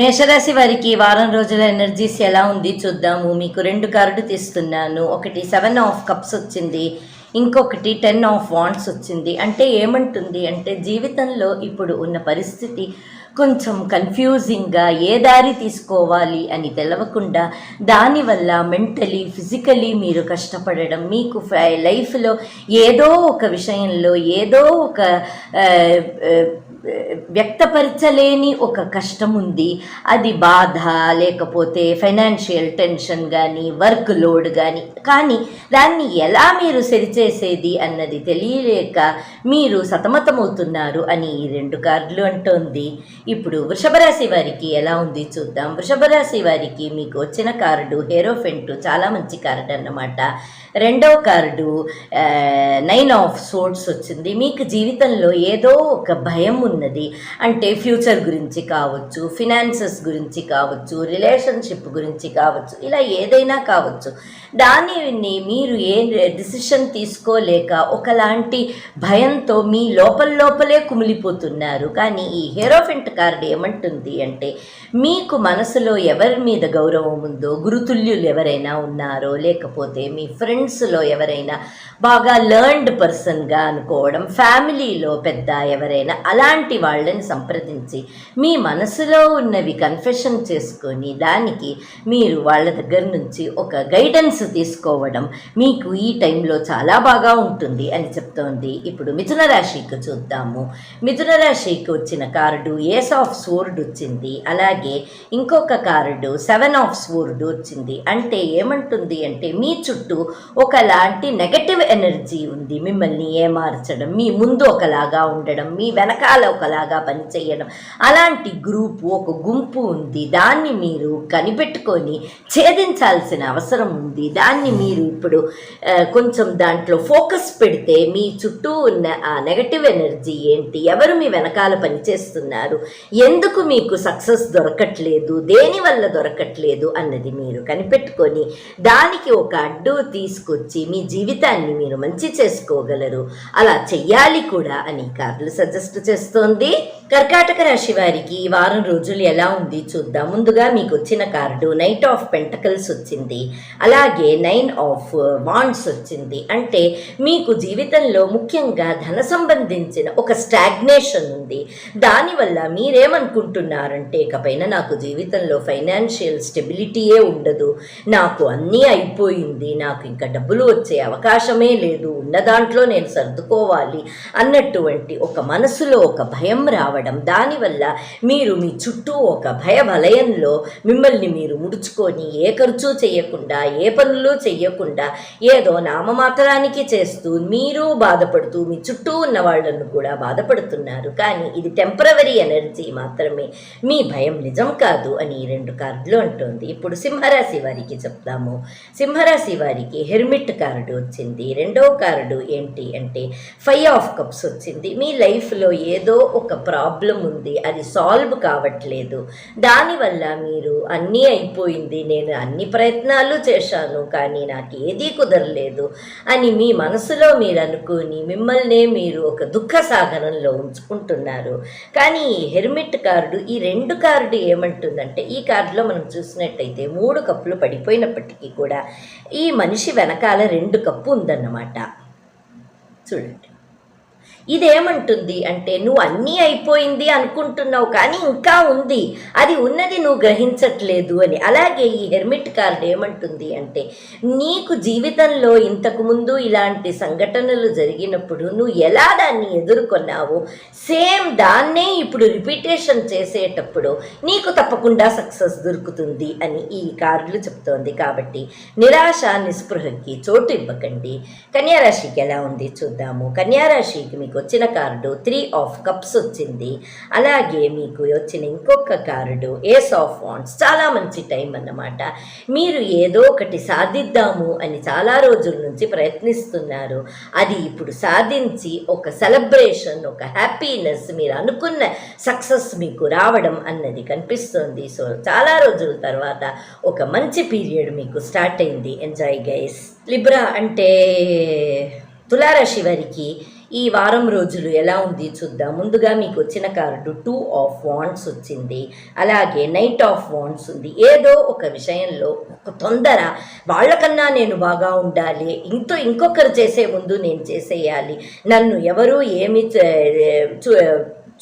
మేషరాశి వారికి వారం రోజుల ఎనర్జీస్ ఎలా ఉంది చూద్దాము. మీకు రెండు కార్డు తీస్తున్నాను. ఒకటి సెవెన్ ఆఫ్ కప్స్ వచ్చింది. ఇంకొకటి టెన్ ఆఫ్ వాండ్స్ వచ్చింది. అంటే ఏమంటుంది అంటే జీవితంలో ఇప్పుడు ఉన్న పరిస్థితి కొంచెం కన్ఫ్యూజింగ్గా ఏ దారి తీసుకోవాలి అని తెలవకుండా దానివల్ల మెంటలీ ఫిజికలీ మీరు కష్టపడడం మీకు లైఫ్లో ఏదో ఒక విషయంలో ఏదో ఒక వ్యక్తపరచలేని ఒక కష్టం ఉంది అది బాధ లేకపోతే ఫైనాన్షియల్ టెన్షన్ కానీ వర్క్ లోడ్ కానీ కానీ దాన్ని ఎలా మీరు సరిచేసేది అన్నది తెలియలేక మీరు సతమతమవుతున్నారు అని ఈ రెండు కార్డులు అంటోంది. ఇప్పుడు వృషభరాశి వారికి ఎలా ఉంది చూద్దాం. వృషభరాశి వారికి మీకు వచ్చిన కార్డు హేరోఫెంట్ చాలా మంచి కార్డు అన్నమాట. రెండవ కార్డు నైన్ ఆఫ్ సోట్స్ వచ్చింది. మీకు జీవితంలో ఏదో ఒక భయం ఉన్నది. అంటే ఫ్యూచర్ గురించి కావచ్చు ఫినాన్సెస్ గురించి కావచ్చు రిలేషన్షిప్ గురించి కావచ్చు ఇలా ఏదైనా కావచ్చు. దానిని మీరు ఏ డిసిషన్ తీసుకోలేక ఒకలాంటి భయంతో మీ లోపల లోపలే కుమిలిపోతున్నారు. కానీ ఈ హేరోఫెంట్ కార్డ్ ఏమంటుంది అంటే మీకు మనసులో ఎవరి మీద గౌరవం ఉందో గురుతుల్యులు ఎవరైనా ఉన్నారో లేకపోతే మీ ఫ్రెండ్స్లో ఎవరైనా బాగా లర్న్డ్ పర్సన్గా అనుకోవడం ఫ్యామిలీలో పెద్ద ఎవరైనా అలాంటి వాళ్ళని సంప్రదించి మీ మనసులో ఉన్నవి కన్ఫెషన్ చేసుకొని దానికి మీరు వాళ్ళ దగ్గర నుంచి ఒక గైడెన్స్ తీసుకోవడం మీకు ఈ టైంలో చాలా బాగా ఉంటుంది అని చెప్తోంది. ఇప్పుడు మిథున రాశికి చూద్దాము. మిథున రాశికి వచ్చిన కార్డు ఏస్ ఆఫ్ స్వోర్డ్ వచ్చింది. అలాగే ఇంకొక కార్డు సెవెన్ ఆఫ్ స్వోర్డ్ వచ్చింది. అంటే ఏమంటుంది అంటే మీ చుట్టూ ఒకలాంటి నెగటివ్ ఎనర్జీ ఉంది. మిమ్మల్ని ఏమార్చడం మీ ముందు ఒకలాగా ఉండడం మీ వెనకాల ఒకలాగా పనిచేయడం. అలాంటి గ్రూప్ ఒక గుంపు ఉంది. దాన్ని మీరు కనిపెట్టుకొని ఛేదించాల్సిన అవసరం ఉంది. దాన్ని మీరు ఇప్పుడు కొంచెం దాంట్లో ఫోకస్ పెడితే మీ చుట్టూ ఉన్న ఆ నెగటివ్ ఎనర్జీ ఏంటి? ఎవరు మీ వెనకాల పనిచేస్తున్నారు? ఎందుకు మీకు సక్సెస్ దొరకట్లేదు? దేని వల్ల దొరకట్లేదు అన్నది మీరు కనిపెట్టుకొని దానికి ఒక అడ్డు తీసుకొచ్చి మీ జీవితాన్ని మీరు మంచి చేసుకోగలరు. అలా చెయ్యాలి కూడా అని కార్లు సజెస్ట్ చేస్తోంది కర్కాటక రాశి వారికి ఈ వారం రోజులు ఎలా ఉంది చూద్దాం. ముందుగా మీకు వచ్చిన కార్డు నైట్ ఆఫ్ పెంటకల్స్ వచ్చింది. అలాగే నైన్ ఆఫ్ వాండ్స్ వచ్చింది. అంటే మీకు జీవితంలో ముఖ్యంగా ధన సంబంధించిన ఒక స్టాగ్నేషన్ ఉంది. దానివల్ల మీరేమనుకుంటున్నారంటే ఇకపైన నాకు జీవితంలో ఫైనాన్షియల్ స్టెబిలిటీయే ఉండదు. నాకు అన్నీ అయిపోయింది. నాకు ఇంకా డబ్బులు వచ్చే అవకాశమే లేదు. ఉన్న దాంట్లో నేను సర్దుకోవాలి అన్నటువంటి ఒక మనసులో ఒక భయం రావడం దానివల్ల మీరు మీ చుట్టూ ఒక భయ వలయంలో మిమ్మల్ని మీరు ముడుచుకొని ఏ ఖర్చు చేయకుండా ఏ పనులు చేయకుండా ఏదో నామమాత్రానికి చేస్తూ మీరు బాధపడుతూ మీ చుట్టూ ఉన్న వాళ్ళను కూడా బాధపడుతున్నారు. కానీ ఇది టెంపరవరీ ఎనర్జీ మాత్రమే. మీ భయం నిజం కాదు అని రెండు కార్డులు అంటోంది. ఇప్పుడు సింహరాశి వారికి చెప్తాము సింహరాశి వారికి హెర్మిట్ కార్డు వచ్చింది. రెండో కార్డు ఏంటి అంటే ఫైవ్ ఆఫ్ కప్స్ వచ్చింది. మీ లైఫ్లో ఏదో ఒక ప్రాబ్లం ఉంది అది సాల్వ్ కావట్లేదు. దానివల్ల మీరు అన్నీ అయిపోయింది నేను అన్ని ప్రయత్నాలు చేశాను కానీ నాకు ఏదీ కుదరలేదు అని మీ మనసులో మీరు అనుకుని మిమ్మల్నే మీరు ఒక దుఃఖ సాగరంలో ఉంచుకుంటున్నారు. కానీ ఈ హెర్మిట్ కార్డు ఈ రెండు కార్డు ఏమంటుందంటే ఈ కార్డులో మనం చూసినట్టయితే మూడు కప్పులు పడిపోయినప్పటికీ కూడా ఈ మనిషి వెనకాల రెండు కప్పు ఉందన్నమాట. చూడండి. ఇదేమంటుంది అంటే నువ్వు అన్నీ అయిపోయింది అనుకుంటున్నావు కానీ ఇంకా ఉంది. అది ఉన్నది నువ్వు గ్రహించట్లేదు అని. అలాగే ఈ హెర్మిట్ కార్డ్ ఏమంటుంది అంటే నీకు జీవితంలో ఇంతకుముందు ఇలాంటి సంఘటనలు జరిగినప్పుడు నువ్వు ఎలా దాన్ని ఎదుర్కొన్నావో సేమ్ దాన్నే ఇప్పుడు రిపీటేషన్ చేసేటప్పుడు నీకు తప్పకుండా సక్సెస్ దొరుకుతుంది అని ఈ కార్డులు చెప్తోంది. కాబట్టి నిరాశ నిస్పృహకి చోటు ఇవ్వకండి. కన్యారాశికి ఎలా ఉంది చూద్దాము. కన్యారాశికి మీకు వచ్చిన కార్డు త్రీ ఆఫ్ కప్స్ వచ్చింది. అలాగే మీకు వచ్చిన ఇంకొక కార్డు ఏస్ ఆఫ్ వాండ్స్ చాలా మంచి టైం అన్నమాట. మీరు ఏదో ఒకటి సాధిద్దాము అని చాలా రోజుల నుంచి ప్రయత్నిస్తున్నారు. అది ఇప్పుడు సాధించి ఒక సెలబ్రేషన్ ఒక హ్యాపీనెస్ మీరు అనుకున్న సక్సెస్ మీకు రావడం అన్నది కనిపిస్తుంది. సో చాలా రోజుల తర్వాత ఒక మంచి పీరియడ్ మీకు స్టార్ట్ అయింది. Enjoy guys. లిబ్రా అంటే తులారాశి వారికి ఈ వారం రోజులు ఎలా ఉంది చూద్దాం. ముందుగా మీకు వచ్చిన కార్డు టూ ఆఫ్ వాండ్స్ వచ్చింది. అలాగే నైట్ ఆఫ్ వాండ్స్ ఉంది. ఏదో ఒక విషయంలో ఒక తొందర వాళ్ళకన్నా నేను బాగా ఉండాలి. ఇంతో ఇంకొకరు చేసే ముందు నేను చేసేయాలి. నన్ను ఎవరు ఏమి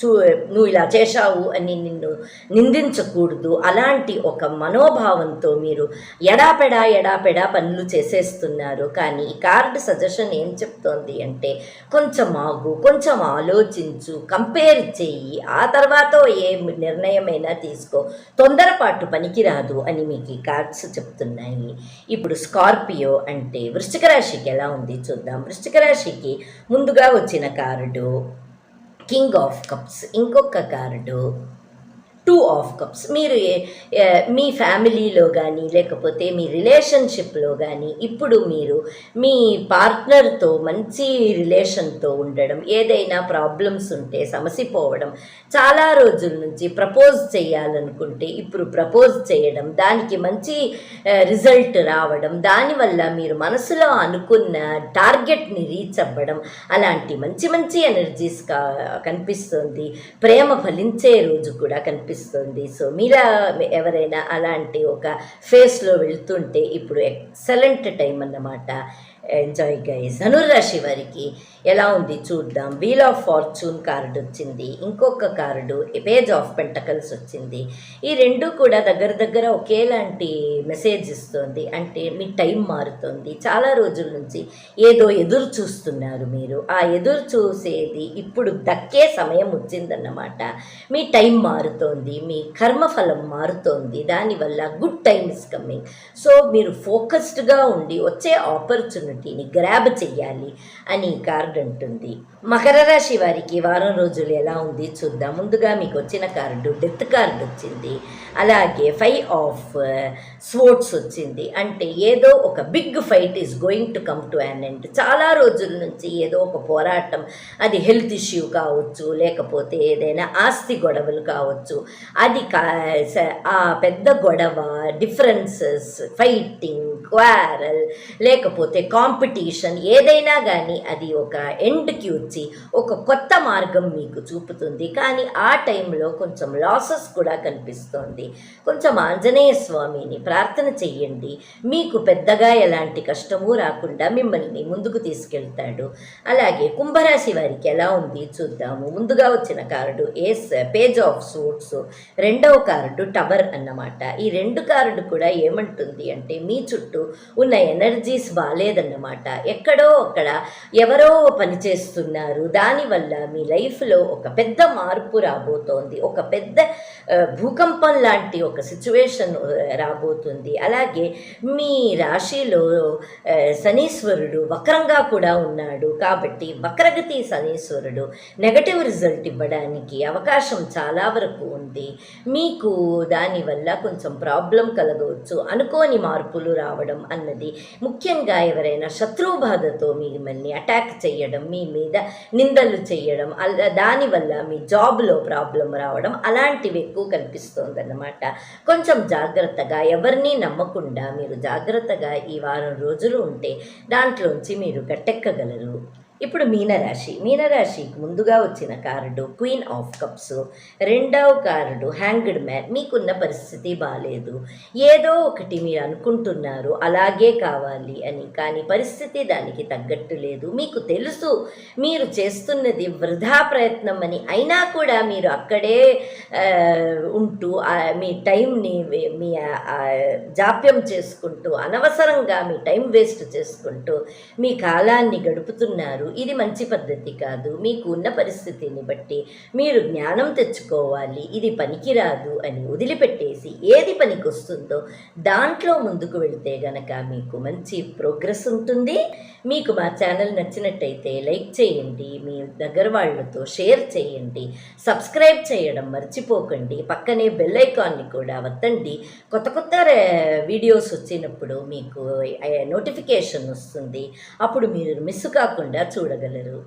చూ చూ నువ్వు ఇలా చేశావు అని నిన్ను నిందించకూడదు. అలాంటి ఒక మనోభావంతో మీరు ఎడాపెడా ఎడాపెడా పనులు చేసేస్తున్నారు. కానీ ఈ కార్డు సజెషన్ ఏం చెప్తోంది అంటే కొంచెం ఆగు కొంచెం ఆలోచించు కంపేర్ చెయ్యి ఆ తర్వాత ఏ నిర్ణయమైనా తీసుకో. తొందరపాటు పనికిరాదు అని మీకు ఈ కార్డ్స్ చెప్తున్నాయి. ఇప్పుడు స్కార్పియో అంటే వృశ్చిక రాశికి ఎలా ఉంది చూద్దాం. వృశ్చిక రాశికి ముందుగా వచ్చిన కార్డు కింగ్ ఆఫ్ కప్స్ ఇంకొక కార్డు. టూ ఆఫ్ కప్స్ మీరు మీ ఫ్యామిలీలో కానీ లేకపోతే మీ రిలేషన్షిప్లో కానీ ఇప్పుడు మీరు మీ పార్ట్నర్తో మంచి రిలేషన్తో ఉండడం ఏదైనా ప్రాబ్లమ్స్ ఉంటే సమసిపోవడం చాలా రోజుల నుంచి ప్రపోజ్ చేయాలనుకుంటే ఇప్పుడు ప్రపోజ్ చేయడం దానికి మంచి రిజల్ట్ రావడం దానివల్ల మీరు మనసులో అనుకున్న టార్గెట్ని రీచ్ అవ్వడం అలాంటి మంచి మంచి ఎనర్జీస్ కనిపిస్తుంది. ప్రేమ ఫలించే రోజు కూడా కనిపిస్తుంది. సో మీరా ఎవరైనా అలాంటి ఒక ఫేస్లో వెళ్తుంటే ఇప్పుడు ఎక్సలెంట్ టైం అన్నమాట. Enjoy guys. ధనుర్రాశి వారికి ఎలా ఉంది చూద్దాం. వీల్ ఆఫ్ ఫార్చ్యూన్ కార్డు వచ్చింది. ఇంకొక కార్డు పేజ్ ఆఫ్ పెంటకల్స్ వచ్చింది. ఈ రెండు కూడా దగ్గర దగ్గర ఒకేలాంటి మెసేజ్ ఇస్తుంది. అంటే మీ టైం మారుతుంది. చాలా రోజుల నుంచి ఏదో ఎదురు చూస్తున్నారు మీరు. ఆ ఎదురు చూసేది ఇప్పుడు దక్కే సమయం వచ్చిందన్నమాట. మీ టైం మారుతోంది. మీ కర్మఫలం మారుతోంది దానివల్ల good time is coming so మీరు ఫోకస్డ్గా ఉండి వచ్చే ఆపర్చునిటీని గ్రాబ్ చెయ్యాలి అని ఈ కార్డు అంటుంది. మకర రాశి వారికి వారం రోజులు ఎలా ఉంది చూద్దాం. ముందుగా మీకు వచ్చిన కార్డు డెత్ కార్డు వచ్చింది. అలాగే ఫైవ్ ఆఫ్ స్పోర్ట్స్ వచ్చింది. అంటే ఏదో ఒక big fight is going to come to an end చాలా రోజుల నుంచి ఏదో ఒక పోరాటం అది హెల్త్ ఇష్యూ కావచ్చు లేకపోతే ఏదైనా ఆస్తి గొడవలు కావచ్చు అది కా స- ఆ పెద్ద గొడవ డిఫరెన్సెస్ ఫైటింగ్ క్వారల్ లేకపోతే కాంపిటీషన్ ఏదైనా కానీ అది ఒక ఎండ్కి వచ్చి ఒక కొత్త మార్గం మీకు చూపుతుంది. కానీ ఆ టైంలో కొంచెం లాసెస్ కూడా కనిపిస్తోంది. కొంచెం ఆంజనేయ స్వామిని ప్రార్థన చెయ్యండి. మీకు పెద్దగా ఎలాంటి కష్టము రాకుండా మిమ్మల్ని ముందుకు తీసుకెళ్తాడు. అలాగే కుంభరాశి వారికి ఎలా ఉంది చూద్దాము. ముందుగా వచ్చిన card ace page of suits రెండవ కార్డు టవర్ అన్నమాట. ఈ రెండు కార్డు కూడా ఏమంటుంది అంటే మీ చుట్టూ ఉన్న ఎనర్జీస్ బాగాలేదన్నమాట ఎక్కడో అక్కడ ఎవరో పని చేస్తున్నారు. దానివల్ల మీ లైఫ్లో ఒక పెద్ద మార్పు రాబోతోంది. ఒక పెద్ద భూకంపం లాంటి ఒక సిచ్యువేషన్ రాబోతుంది. అలాగే మీ రాశిలో శనీశ్వరుడు వక్రంగా కూడా ఉన్నాడు. కాబట్టి వక్రగతి శనీశ్వరుడు నెగటివ్ రిజల్ట్ ఇవ్వడానికి అవకాశం చాలా వరకు ఉంది. మీకు దానివల్ల కొంచెం ప్రాబ్లం కలగవచ్చు. అనుకోని మార్పులు రావడం అన్నది. ముఖ్యంగా ఎవరైనా శత్రుబాధతో మిమ్మల్ని అటాక్ చేయడం మీ మీద నిందలు చేయడం అలా దానివల్ల మీ జాబ్లో ప్రాబ్లం రావడం అలాంటివి ఎక్కువ కనిపిస్తుంది అన్నమాట కొంచెం జాగ్రత్తగా ఎవరిని నమ్మకుండా మీరు జాగ్రత్తగా ఈ వారం రోజులు ఉంటే దాంట్లోంచి మీరు గట్టెక్కగలరు. ఇప్పుడు మీనరాశి. మీనరాశికి ముందుగా వచ్చిన కార్డు క్వీన్ ఆఫ్ కప్స్ రెండవ కార్డు హ్యాంగ్డ్ మ్యాన్ మీకున్న పరిస్థితి బాగాలేదు ఏదో ఒకటి మీరు అనుకుంటున్నారు అలాగే కావాలి అని. కానీ పరిస్థితి దానికి తగ్గట్టు లేదు. మీకు తెలుసు మీరు చేస్తున్నది వృధా ప్రయత్నం అని. అయినా కూడా మీరు అక్కడే ఉంటూ మీ టైంని వే- మీ జాప్యం చేసుకుంటూ అనవసరంగా మీ టైం వేస్ట్ చేసుకుంటూ మీ కాలాన్ని గడుపుతున్నారు. ఇది మంచి పద్ధతి కాదు. మీకు ఉన్న పరిస్థితిని బట్టి మీరు జ్ఞానం తెచ్చుకోవాలి. ఇది పనికిరాదు అని వదిలిపెట్టేసి ఏది పనికొస్తుందో దాంట్లో ముందుకు వెళితే గనక మీకు మంచి ప్రోగ్రెస్ ఉంటుంది. మీకు మా ఛానల్ నచ్చినట్టయితే లైక్ చేయండి. మీ దగ్గర వాళ్ళతో షేర్ చేయండి. సబ్స్క్రైబ్ చేయడం మర్చిపోకండి. పక్కనే బెల్ ఐకాన్ని కూడా వత్తండి. కొత్త కొత్త వీడియోస్ వచ్చినప్పుడు మీకు నోటిఫికేషన్ వస్తుంది. అప్పుడు మీరు మిస్ కాకుండా చూడగలరు.